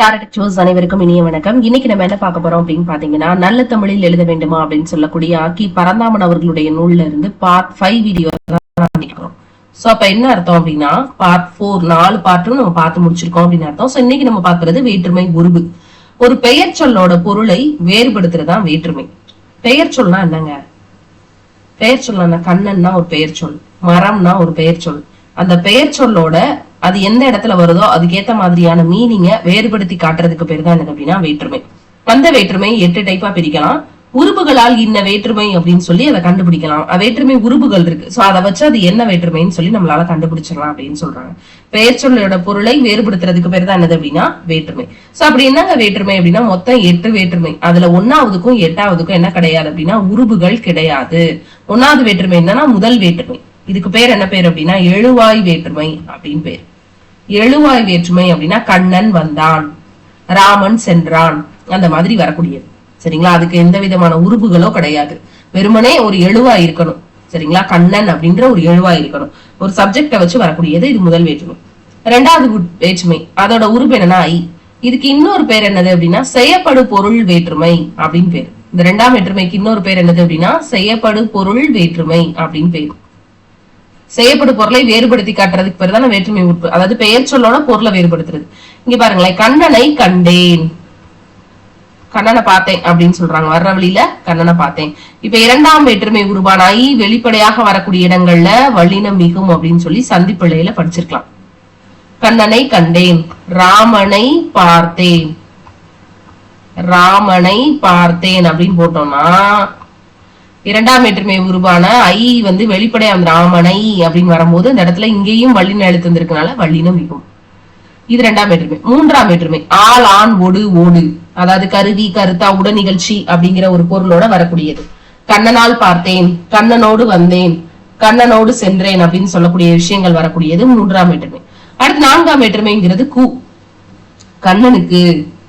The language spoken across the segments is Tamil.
டாரட் சோஸ் அனைவருக்கும் இனிய வணக்கம். இன்னைக்கு நம்ம என்ன பார்க்க போறோம் அப்படின்னு பாத்தீங்கன்னா நல்ல தமிழில் எழுத வேண்டுமா அப்படின்னு சொல்லக்கூடிய ஆக்கி பரந்தாமன் அவர்களுடைய நூல்ல இருந்து பார்ட் ஃபைவ் வீடியோ தான் சோ அப்ப என்ன அர்த்தம் அப்படின்னா பார்ட் ஃபோர் நாலு பார்ட்டும் நம்ம பார்த்து முடிச்சிருக்கோம் அப்படின்னு அர்த்தம். சோ இன்னைக்கு நம்ம பாக்குறது வேற்றுமை உருவு. ஒரு பெயர் சொல்லோட பொருளை வேறுபடுத்துறதுதான் வேற்றுமை. பெயர் சொல்னா என்னங்க? பெயர் சொல்லனா கண்ணன்னா ஒரு பெயர் சொல். மரம்னா ஒரு பெயர் சொல். அந்த பெயர் சொல்லோட அது எந்த இடத்துல வருதோ அதுக்கேத்த மாதிரியான மீனிங்க வேறுபடுத்தி காட்டுறதுக்கு பேர் தான் என்னது அப்படின்னா வேற்றுமை. அந்த வேற்றுமை எட்டு டைப்பா பிரிக்கலாம். உறுப்புகளால் இன்ன வேற்றுமை அப்படின்னு சொல்லி அதை கண்டுபிடிக்கலாம். வேற்றுமை உறுப்புகள் இருக்கு. சோ அதை வச்சு அது என்ன வேற்றுமைன்னு சொல்லி நம்மளால கண்டுபிடிச்சிடலாம் அப்படின்னு சொல்றாங்க. பெயர் சொல்லோட பொருளை வேறுபடுத்துறதுக்கு பேர் தான் என்னது அப்படின்னா வேற்றுமை. சோ அப்படி என்னங்க வேற்றுமை அப்படின்னா மொத்தம் எட்டு வேற்றுமை. அதுல ஒன்னாவதுக்கும் எட்டாவதுக்கும் என்ன கிடையாது அப்படின்னா உறுப்புகள் கிடையாது. ஒன்னாவது வேற்றுமை என்னன்னா முதல் வேற்றுமை. இதுக்கு பேர் என்ன பேர் அப்படின்னா எழுவாய் வேற்றுமை அப்படின்னு பேர். எழுவாய் வேற்றுமை அப்படின்னா கண்ணன் வந்தான் ராமன் சென்றான் அந்த மாதிரி வரக்கூடியது. சரிங்களா? அதுக்கு எந்த விதமான உறுப்புகளோ கிடையாது. வெறுமனே ஒரு எழுவாய் இருக்கணும். சரிங்களா? கண்ணன் அப்படின்ற ஒரு எழுவாய் இருக்கணும். ஒரு சப்ஜெக்ட வச்சு வரக்கூடியது இது முதல் வேற்றுமை. ரெண்டாவது வேற்றுமை அதோட உறுப்பு என்னன்னா ஐ. இதுக்கு இன்னொரு பேர் என்னது அப்படின்னா செய்யப்படு பொருள் வேற்றுமை அப்படின்னு பேர். இந்த ரெண்டாம் வேற்றுமைக்கு இன்னொரு பேர் என்னது அப்படின்னா செய்யப்படு பொருள் வேற்றுமை அப்படின்னு பேர். செய்யப்படும் பொருளை வேறுபடுத்தி காட்டுறதுக்கு பேர் தான் வேற்றுமை உறுப்பு. அதாவது பெயர் சொல்லோட பொருளை வேறுபடுத்துறது. இங்க பாருங்களேன் கண்ணனை கண்டேன். கண்ணனை பார்த்தேன் அப்படின்னு சொல்றாங்க. வர்ற வழியில கண்ணனை பார்த்தேன். இப்ப இரண்டாம் வேற்றுமை உருவானாயி வெளிப்படையாக வரக்கூடிய இடங்கள்ல வல்லினம் மிகும் அப்படின்னு சொல்லி சந்திப்பிள்ளையில படிச்சிருக்கலாம். கண்ணனை கண்டேன். ராமனை பார்த்தேன். ராமனை பார்த்தேன் அப்படின்னு போட்டோம்னா இரண்டாம் வேற்றுமை உருவான ஐ வந்து வெளிப்படையா அந்த ராமனை அப்படின்னு வரும்போது இந்த இடத்துல இங்கேயும் வள்ளின எழுத்து வந்திருக்கனால வள்ளினம் மிகும் இது ரெண்டாம் வேற்றுமை மூன்றாம் வேற்றுமை ஆள் ஆண் ஒடு ஓடு. அதாவது கருவி கருத்தா உட நிகழ்ச்சி அப்படிங்கிற ஒரு பொருளோட வரக்கூடியது. கண்ணனால் பார்த்தேன் கண்ணனோடு வந்தேன் கண்ணனோடு சென்றேன் அப்படின்னு சொல்லக்கூடிய விஷயங்கள் வரக்கூடியது மூன்றாம் வேற்றுமை அடுத்து நான்காம் வேற்றுமைங்கிறது கு. கண்ணனுக்கு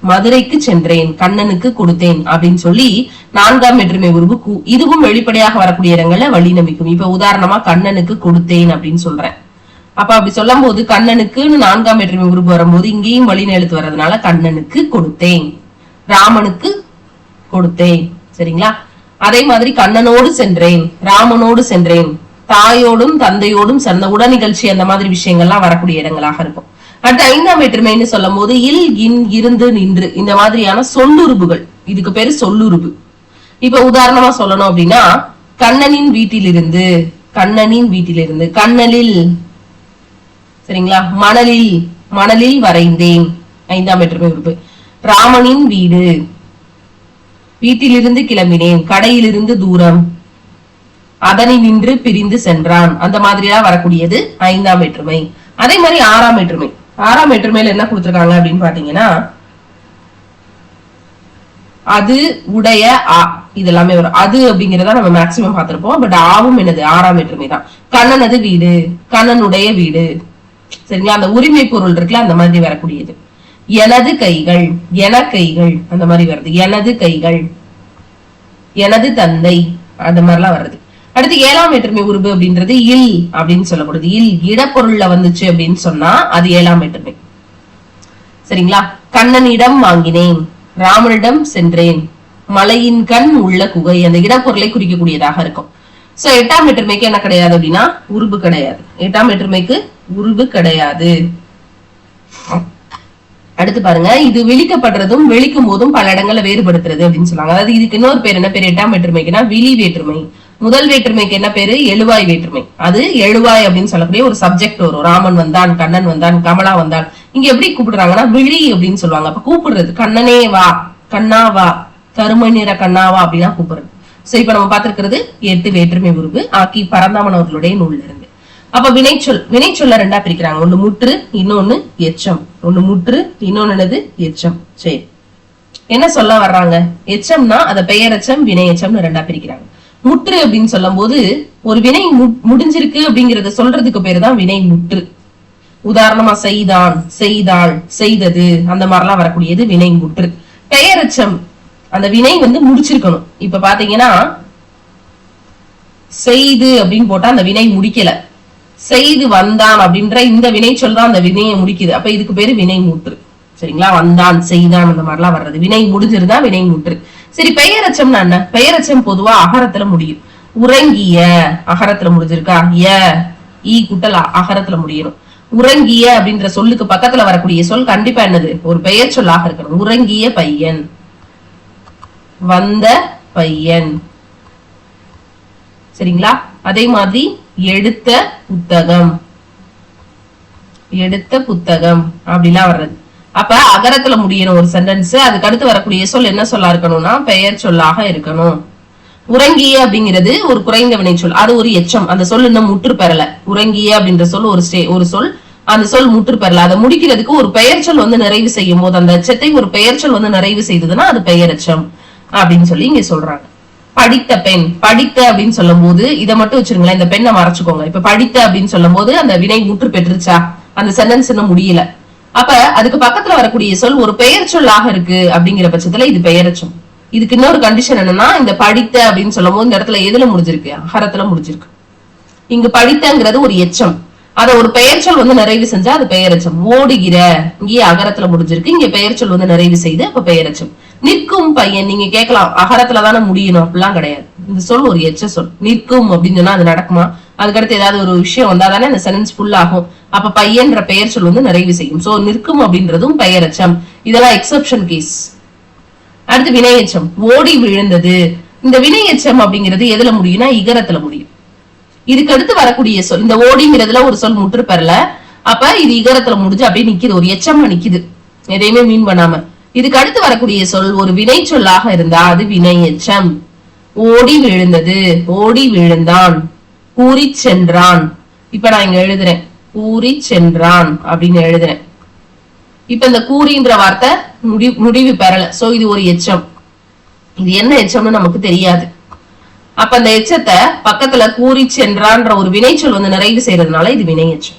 மதுரைக்கு சென்றேன் கண்ணனுக்கு கொடுத்தேன் அப்படின்னு சொல்லி நான்காம் வெற்றுமை உருவு இதுவும் வெளிப்படையாக வரக்கூடிய இடங்கள்ல வழி நம்பிக்கும். இப்ப உதாரணமா கண்ணனுக்கு கொடுத்தேன் அப்படின்னு சொல்றேன். அப்ப அப்படி சொல்லும் போது கண்ணனுக்குன்னு நான்காம் வெற்றுமை உருவு வரும்போது இங்கேயும் வழி எழுத்து வர்றதுனால கண்ணனுக்கு கொடுத்தேன். ராமனுக்கு கொடுத்தேன். சரிங்களா? அதே மாதிரி கண்ணனோடு சென்றேன் ராமனோடு சென்றேன். தாயோடும் தந்தையோடும் சேர்ந்த உட நிகழ்ச்சி அந்த மாதிரி விஷயங்கள்லாம் வரக்கூடிய இடங்களாக இருக்கும். அடுத்து ஐந்தாம் வேற்றுமைன்னு சொல்லும் போது இல் இன் இருந்து நின்று இந்த மாதிரியான சொல்லுறுப்புகள் இதுக்கு பேரு சொல்லுறுப்பு இப்ப உதாரணமா சொல்லணும் அப்படின்னா கண்ணனின் வீட்டிலிருந்து கண்ணனின் வீட்டிலிருந்து கண்ணலில் சரிங்களா? மணலில் மணலில் வரைந்தேன். ஐந்தாம் வேற்றுமை உறுப்பு ராமனின் வீடு. வீட்டிலிருந்து கிளம்பினேன். கடையிலிருந்து தூரம். அதனை நின்று பிரிந்து சென்றான். அந்த மாதிரியா வரக்கூடியது ஐந்தாம் வேற்றுமை அதே மாதிரி ஆறாம் வேற்றுமை ஆறாம் வேற்றுமையில என்ன கொடுத்துருக்காங்க அப்படின்னு பாத்தீங்கன்னா அது உடைய ஆ இது எல்லாமே வரும். அது அப்படிங்கறத நம்ம மேக்சிமம் பார்த்திருப்போம். பட் ஆவும் என்னது? ஆறாம் வேற்றுமை தான். கண்ணனது வீடு கண்ணனுடைய வீடு. சரிங்களா? அந்த உரிமை பொருள் இருக்குல்ல அந்த மாதிரி வரக்கூடியது. எனது கைகள் என கைகள் அந்த மாதிரி வருது. எனது கைகள் எனது தந்தை அந்த மாதிரிலாம் வருது. அடுத்து ஏழாம் வேற்றுமை உருவு அப்படின்றது இல் அப்படின்னு சொல்லப்படுது. இல் இடப்பொருள்ல வந்துச்சு அப்படின்னு சொன்னா அது ஏழாம் வேற்றுமை சரிங்களா? கண்ணனிடம் வாங்கினேன் ராமனிடம் சென்றேன் மலையின் கண் உள்ள குகை அந்த இடப்பொருளை குறிக்கக்கூடியதாக இருக்கும். சோ எட்டாம் வேற்றுமைக்கு என்ன கிடையாது அப்படின்னா உருவு கிடையாது. எட்டாம் வேற்றுமைக்கு உருவு கிடையாது. அடுத்து பாருங்க இது விழிக்கப்படுறதும் விழிக்கும் போதும் பல இடங்கள்ல வேறுபடுத்துறது அப்படின்னு சொல்லுவாங்க. அதாவது இதுக்கு இன்னொரு பேர் என்ன? பேர் எட்டாம் வேற்றுமைக்குன்னா விழி வேற்றுமை முதல் வேற்றுமைக்கு என்ன பேரு? எழுவாய் வேற்றுமை. அது எழுவாய் அப்படின்னு சொல்லக்கூடிய ஒரு சப்ஜெக்ட் வரும். ராமன் வந்தான் கண்ணன் வந்தான் கமலா வந்தான். இங்க எப்படி கூப்பிடுறாங்கன்னா விழி அப்படின்னு சொல்லுவாங்க. அப்ப கூப்பிடுறது கண்ணனே வா கண்ணா வா கருமை நிற கண்ணாவா அப்படின்னா கூப்பிடுறது. சோ இப்ப நம்ம பார்த்திருக்கிறது எட்டு வேற்றுமை உருவு ஆக்கி பரந்தாமன் அவர்களுடைய நூல்ல இருந்து அப்ப வினைச்சொல் வினைச்சொல்ல ரெண்டா பிரிக்கிறாங்க. ஒண்ணு முற்று இன்னொன்னு எச்சம். ஒண்ணு முற்று இன்னொன்னு என்னது? எச்சம். சரி. என்ன சொல்ல வர்றாங்க? எச்சம்னா அதை பெயரச்சம் வினையச்சம்னு ரெண்டா பிரிக்கிறாங்க. முற்று அப்படின்னு சொல்லும் போது ஒரு வினை மு- முடிஞ்சிருக்கு அப்படிங்கறத சொல்றதுக்கு பேரு தான் வினை முற்று. உதாரணமா செய்தான் செய்தாள் செய்தது அந்த மாதிரிலாம் வரக்கூடியது வினை முற்று. பெயரச்சம் அந்த வினை வந்து முடிச்சிருக்கணும். இப்ப பாத்தீங்கன்னா செய்து அப்படின்னு போட்டா அந்த வினை முடிக்கல. செய்து வந்தான் அப்படின்ற இந்த வினை சொல் தான் அந்த வினையை முடிக்குது. அப்ப இதுக்கு பேரு வினை முற்று. சரிங்களா? வந்தான் செய்தான் அந்த மாதிரிலாம் வர்றது. வினை முடிஞ்சிருந்தா வினை முற்று. சரி பெயரச்சம்னா என்ன? பெயரச்சம் பொதுவா அகரத்துல முடியும். உறங்கிய அகரத்துல முடிஞ்சிருக்கா? ய ஈ குட்டல் அகரத்துல முடியணும். உறங்கிய அப்படின்ற சொல்லுக்கு பக்கத்துல வரக்கூடிய சொல் கண்டிப்பா என்னது? ஒரு பெயர் சொல்லாக இருக்கணும். உறங்கிய பையன். வந்த பையன். சரிங்களா? அதே மாதிரி எடுத்த புத்தகம். எடுத்த புத்தகம் அப்படிலாம் வர்றது. அப்ப அகரத்துல முடியணும் ஒரு சென்டென்ஸ் அதுக்கு அடுத்து வரக்கூடிய சொல் என்ன சொல்லா இருக்கணும்னா பெயர் சொல்லாக இருக்கணும். உறங்கிய அப்படிங்கிறது ஒரு குறைந்த வினை சொல். அது ஒரு எச்சம். அந்த சொல் இன்னும் முற்று பெறல. உறங்கிய அப்படின்ற சொல் ஒரு ஸ்டே ஒரு சொல். அந்த சொல் முற்று பெறல. அதை முடிக்கிறதுக்கு ஒரு பெயர் சொல் வந்து நிறைவு செய்யும் போது அந்த எச்சத்தை ஒரு பெயர் சொல் வந்து நிறைவு செய்ததுன்னா அது பெயரெச்சம் அப்படின்னு சொல்லி இங்க சொல்றாங்க. படித்த பெண். படித்த அப்படின்னு சொல்லும் போது இதை மட்டும் வச்சிருங்களேன். இந்த பெண்ணை மறைச்சுக்கோங்க. இப்ப படித்த அப்படின்னு சொல்லும் போது அந்த வினை முற்று பெற்றுச்சா? அந்த சென்டென்ஸ் இன்னும் முடியல. அப்ப அதுக்கு பக்கத்துல வரக்கூடிய சொல் ஒரு பெயர் சொல்லாக இருக்கு அப்படிங்கிற பட்சத்துல இது பெயரச்சம் இதுக்கு இன்னொரு கண்டிஷன் என்னன்னா இந்த படித்த அப்படின்னு சொல்லும் போது இந்த இடத்துல எதுல முடிஞ்சிருக்கு? அகரத்துல முடிஞ்சிருக்கு. இங்க படித்தங்கிறது ஒரு எச்சம். அத ஒரு பெயர் சொல் வந்து நிறைவு செஞ்சா அது பெயரச்சம் ஓடுகிற இங்கேயே அகரத்துல முடிஞ்சிருக்கு. இங்க பெயர்ச்சொல் வந்து நிறைவு செய்து அப்ப பெயரச்சம் நிற்கும் பையன் நீங்க கேட்கலாம் அகரத்துல தானே முடியணும்? அப்படிலாம் கிடையாது. இந்த சொல் ஒரு எச்ச சொல். நிற்கும் அப்படின்னு சொன்னா அது நடக்குமா? அதுக்கடுத்து ஏதாவது ஒரு விஷயம் வந்தா தானே அந்த சென்டென்ஸ் ஃபுல் ஆகும். அப்ப பையன்ற பெயர் சொல் வந்து நிறைவு செய்யும். சோ நிற்கும் அப்படின்றதும் பெயரெச்சம். இதெல்லாம் எக்ஸப்ஷன் கேஸ் அடுத்து வினையச்சம். ஓடி விழுந்தது. இந்த வினையச்சம் அப்படிங்கிறது எதுல முடியும்னா இகரத்துல முடியும். இதுக்கு அடுத்து வரக்கூடிய சொல் இந்த ஓடிங்கிறதுல ஒரு சொல் முற்று பெறல. அப்ப இது இகரத்துல முடிஞ்சு அப்படியே நிக்குது. ஒரு எச்சமா நிக்குது. எதையுமே மீன் பண்ணாம. இதுக்கு அடுத்து வரக்கூடிய சொல் ஒரு வினை சொல்லாக இருந்தா அது வினை எச்சம் ஓடி விழுந்தது. ஓடி விழுந்தான். கூறி சென்றான். இப்ப நான் இங்க எழுதுறேன். கூறி சென்றான் அப்படின்னு எழுதுறேன். இப்ப இந்த கூறின்ற வார்த்தை முடி முடிவு பெறல. சோ இது ஒரு எச்சம். இது என்ன எச்சம்னு நமக்கு தெரியாது. அப்ப அந்த எச்சத்தை பக்கத்துல கூறி சென்றான்ற ஒரு வினைச்சொல் வந்து நிறைவு செய்யறதுனால இது வினை எச்சம்.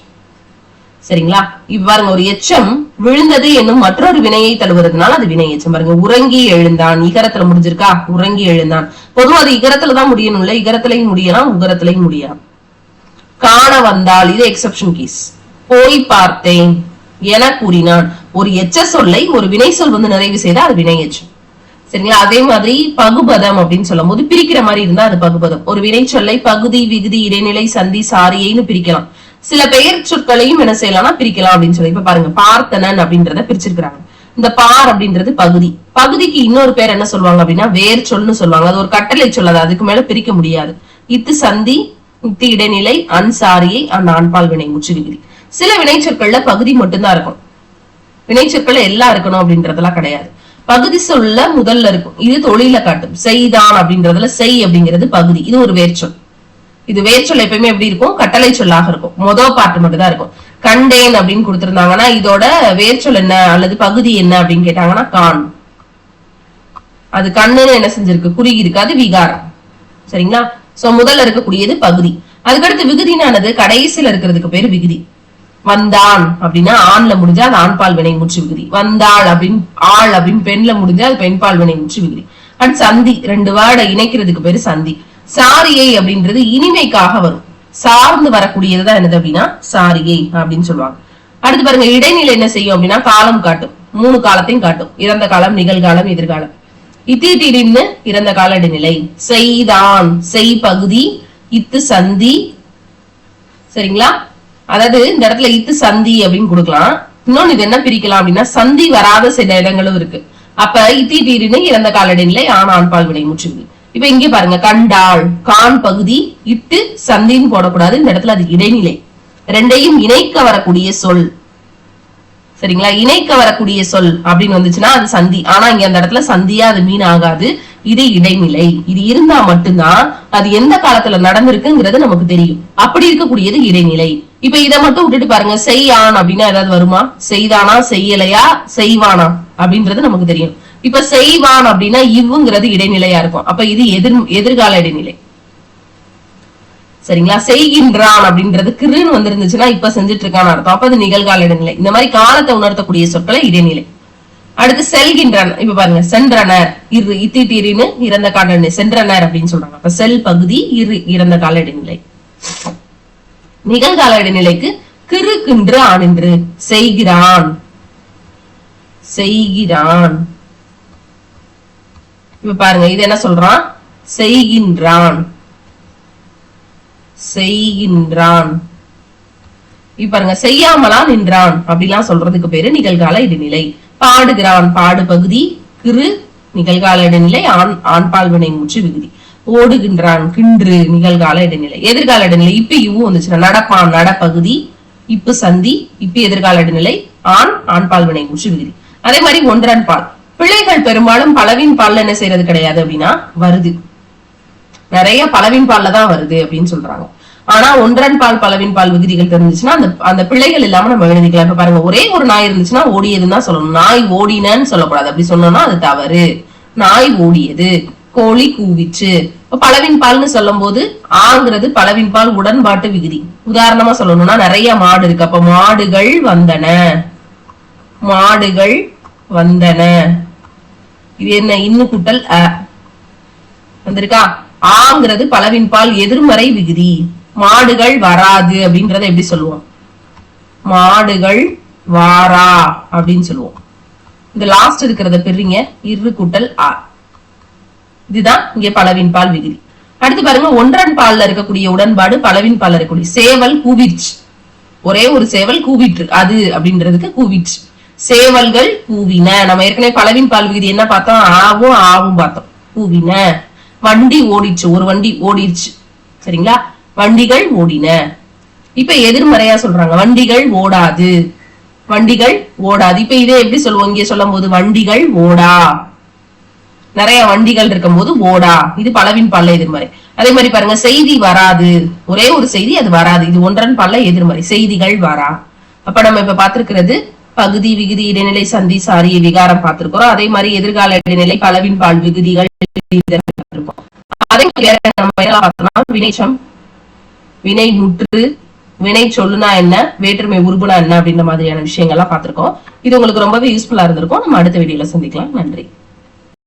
சரிங்களா? இப்ப பாருங்க ஒரு எச்சம் விழுந்தது என்னும் மற்றொரு வினையை தழுவுறதுனால அது வினை எச்சம். பாருங்க உறங்கி எழுந்தான். இகரத்துல முடிஞ்சிருக்கா? உறங்கி எழுந்தான். பொதுவாக அது இகரத்துல தான் முடியணும்ல இகரத்திலையும் முடியலாம் உகரத்திலையும் முடியலாம் காண வந்தால் இது எக்ஸப்ஷன் கேஸ் போய் பார்த்தேன். என கூறினான். ஒரு எச்ச சொல்லை ஒரு வினை சொல் வந்து நிறைவு செய்தால் அது வினை எச்சம். சரிங்களா? அதே மாதிரி பகுபதம் அப்படின்னு சொல்லும் போது பிரிக்கிற மாதிரி இருந்தா அது பகுபதம். ஒரு வினை சொல்லை பகுதி விகுதி இடைநிலை சந்தி சாரியைன்னு பிரிக்கலாம். சில பெயர் சொற்களையும் என்ன செய்யலாம்னா பிரிக்கலாம் அப்படின்னு சொல்லி. இப்ப பாருங்க பார்த்தனன் அப்படின்றத பிரிச்சிருக்கிறாங்க. இந்த பார் அப்படின்றது பகுதி. பகுதிக்கு இன்னொரு பேர் என்ன சொல்லுவாங்க அப்படின்னா வேர் சொல்னு சொல்லுவாங்க. அது ஒரு கட்டளை சொல்லாது அதுக்கு மேல பிரிக்க முடியாது. இத்து சந்தி இத்து இடைநிலை அன்சாரியை அந்த ஆண்பால் வினை முற்று விகுதி. சில வினைச்சொற்கள்ல பகுதி மட்டும்தான் இருக்கும். வினைச்சொற்கள் எல்லாம் இருக்கணும் அப்படின்றதெல்லாம் கிடையாது. பகுதி சொல்ல முதல்ல இருக்கும். இது தொழில காட்டும். செய்தான் அப்படின்றதுல செய் அப்படிங்கிறது பகுதி. இது ஒரு வேர்ச்சொல். இது வேர்ச்சொல் எப்பயுமே எப்படி இருக்கும்? கட்டளை சொல்லாக இருக்கும். மொதல் பாட்டு மட்டும் தான் இருக்கும். கண்டேன் அப்படின்னு கொடுத்திருந்தாங்கன்னா இதோட வேர்ச்சொல் என்ன அல்லது பகுதி என்ன அப்படின்னு கேட்டாங்கன்னா கான். அது கண்ணுன்னு என்ன செஞ்சிருக்கு? குறுகி இருக்காது விகாரம். சரிங்களா? சோ முதல்ல இருக்கக்கூடியது பகுதி. அதுக்கடுத்து விகுதினானது கடைசியில இருக்கிறதுக்கு பேரு விகுதி. வந்தான் அப்படின்னா ஆண்ல முடிஞ்சா அது ஆண்பால் வினை முற்று விகுதி. வந்தாள் அப்படின்னு ஆள் அப்படின்னு பெண்ல முடிஞ்சா அது பெண்பால் வினை முற்று விகுதி. அண்ட் சந்தி ரெண்டு வேர்டை இணைக்கிறதுக்கு பேரு சந்தி. சாரியை அப்படின்றது இனிமைக்காக வரும். சார்ந்து வரக்கூடியதுதான் என்னது அப்படின்னா சாரியை அப்படின்னு சொல்லுவாங்க. அடுத்து பாருங்க இடைநிலை என்ன செய்யும் அப்படின்னா காலம் காட்டும். மூணு காலத்தையும் காட்டும். இறந்த காலம் நிகழ்காலம் எதிர்காலம். இத்தீட்டின்னு இறந்த கால இடைநிலை செய்தான் செய் பகுதி இத்து சந்தி. சரிங்களா? அதாவது இந்த இடத்துல இத்து சந்தி அப்படின்னு கொடுக்கலாம். இன்னொன்னு இது என்ன பிரிக்கலாம் அப்படின்னா சந்தி வராத சில இடங்களும் இருக்கு. அப்ப இத்தி தீரினு இறந்த கால இடைநிலை ஆண் ஆண்பால் வினை முற்றுது. இப்ப இங்க பாருங்க கண்டாள் கான் பகுதி இட்டு சந்தின்னு போடக்கூடாது. இந்த இடத்துல அது இடைநிலை. ரெண்டையும் இணைக்க வரக்கூடிய சொல். சரிங்களா? இணைக்க வரக்கூடிய சொல் அப்படின்னு வந்துச்சுன்னா அது சந்தி. ஆனா இங்க அந்த இடத்துல சந்தியா அது மீன் ஆகாது இது இடைநிலை. இது இருந்தா மட்டும்தான் அது எந்த காலத்துல நடந்திருக்குங்கிறது நமக்கு தெரியும். அப்படி இருக்கக்கூடியது இடைநிலை. இப்ப இதை மட்டும் விட்டுட்டு பாருங்க. செய்யான் அப்படின்னா ஏதாவது வருமா? செய்தானா? செய்யலையா? செய்வானா? அப்படின்றது நமக்கு தெரியும். இப்ப செய்வான் அப்படின்னா இவ்வுங்கிறது இடைநிலையா இருக்கும். அப்ப இது எதிர் எதிர்கால இடைநிலை. சரிங்களா? செய்கின்றான் அப்படின்றது கிருன்னு வந்திருந்துச்சுன்னா இப்ப செஞ்சுட்டு இருக்கான்னு அர்த்தம். அப்ப அது நிகழ்கால இடைநிலை. இந்த மாதிரி காலத்தை உணர்த்தக்கூடிய சொற்களை இடைநிலை. அடுத்து செல்கின்றன. இப்ப பாருங்க சென்றனர் இரு இத்திட்டீரின்னு இறந்த கால சென்றனர் அப்படின்னு சொல்றாங்க. அப்ப செல் பகுதி இரு இறந்த கால இடைநிலை. நிகழ்கால இடைநிலைக்கு கிறு கின்று ஆனின்று செய்கிறான். செய்கிறான். இப்ப பாருங்க இது என்ன சொல்றான்? செய்கின்றான். செய்கின்றான். இப்ப பாருங்க செய்யாமலா நின்றான் அப்படிலாம் சொல்றதுக்கு பேரு நிகழ்கால இடைநிலை. பாடுகிறான் பாடு பகுதி கிரு நிகழ்கால இடைநிலை ஆண் ஆண்பால் வினை மூச்சு விகுதி. ஓடுகின்றான் கின்று நிகழ்கால இடைநிலை. எதிர்கால இடைநிலை இப்ப இவ்வும் வந்துச்சுன்னா நடப்பான் நடப்பகுதி இப்பு சந்தி இப்ப எதிர்கால இடைநிலை ஆண் ஆண்பால் வினை மூச்சு விகுதி. அதே மாதிரி ஒன்றன் பால். பிள்ளைகள் பெரும்பாலும் பலவின் பால்ல என்ன செய்யறது கிடையாது அப்படின்னா வருது. நிறைய பலவின் பால்ல தான் வருது அப்படின்னு சொல்றாங்க. ஆனா ஒன்றன் பால் பலவின் பால் விகுதிகள் தெரிஞ்சுச்சுன்னா அந்த அந்த பிள்ளைகள் இல்லாம நம்ம எழுதிக்கலாம். இப்ப பாருங்க ஒரே ஒரு நாய் இருந்துச்சுன்னா ஓடியதுன்னு தான் சொல்லணும். நாய் ஓடினன்னு சொல்லக்கூடாது. அப்படி சொன்னோம்னா அது தவறு. நாய் ஓடியது கோழி கூவிச்சு. பலவின் பால்னு சொல்லும் போது ஆங்கிறது பலவின் பால் உடன்பாட்டு விகுதி. உதாரணமா சொல்லணும்னா நிறைய மாடு இருக்கு. அப்ப மாடுகள் வந்தன. மாடுகள் வந்தன. இது என்ன? இன்னு கூட்டல் அ. வந்திருக்கா? ஆங்கிறது பலவின் பால் எதிர்மறை விகுதி. மாடுகள் வராது அப்படின்றத எப்படி சொல்லுவோம்? மாடுகள் வாரா அப்படின்னு சொல்லுவோம். இந்த லாஸ்ட் இருக்கிறத பெறீங்க இரு கூட்டல் ஆ இதுதான் இங்க பலவின் பால் விகுதி. அடுத்து பாருங்க ஒன்றன் பால்ல இருக்கக்கூடிய உடன்பாடு பலவின் பால்ல இருக்கக்கூடிய சேவல் கூவிற்று. ஒரே ஒரு சேவல் கூவிற்று அது அப்படின்றதுக்கு கூவிற்று. சேவல்கள் கூவின. நம்ம ஏற்கனவே பலவின் பால் விகுதி என்ன பார்த்தோம்? ஆவும் ஆவும் பார்த்தோம். கூவின. வண்டி ஓடிச்சு ஒரு வண்டி ஓடிடுச்சு. சரிங்களா? வண்டிகள் ஓடின. இப்ப எதிர்மறையா சொல்றாங்க வண்டிகள் ஓடாது. வண்டிகள் ஓடாது. இப்ப இதே எப்படி சொல்லுவோம்? இங்க சொல்லும் போது வண்டிகள் ஓடா. நிறைய வண்டிகள் இருக்கும் போது ஓடா. இது பலவின் பல்ல எதிர்மறை. அதே மாதிரி பாருங்க செய்தி வராது. ஒரே ஒரு செய்தி அது வராது. இது ஒன்றன் பல்ல எதிர்மறை. செய்திகள் வரா. அப்ப நம்ம இப்ப பார்த்திருக்கிறது பகுதி விகுதி இடைநிலை சந்தி சாரிய விகாரம் பார்த்திருக்கிறோம். அதே மாதிரி எதிர்கால இடைநிலை பலவின் பால் விகுதிகள் நம்ம என்ன பார்த்தோம்னா வினைச்சம். வினை முற்று வினை சொல்லுனா என்ன வேற்றுமை உருபுனா என்ன அப்படின்ற மாதிரியான விஷயங்கள்லாம் பார்த்திருக்கோம். இது உங்களுக்கு ரொம்பவே யூஸ்ஃபுல்லா இருந்திருக்கும். நம்ம அடுத்த வீடியோல சந்திக்கலாம். நன்றி.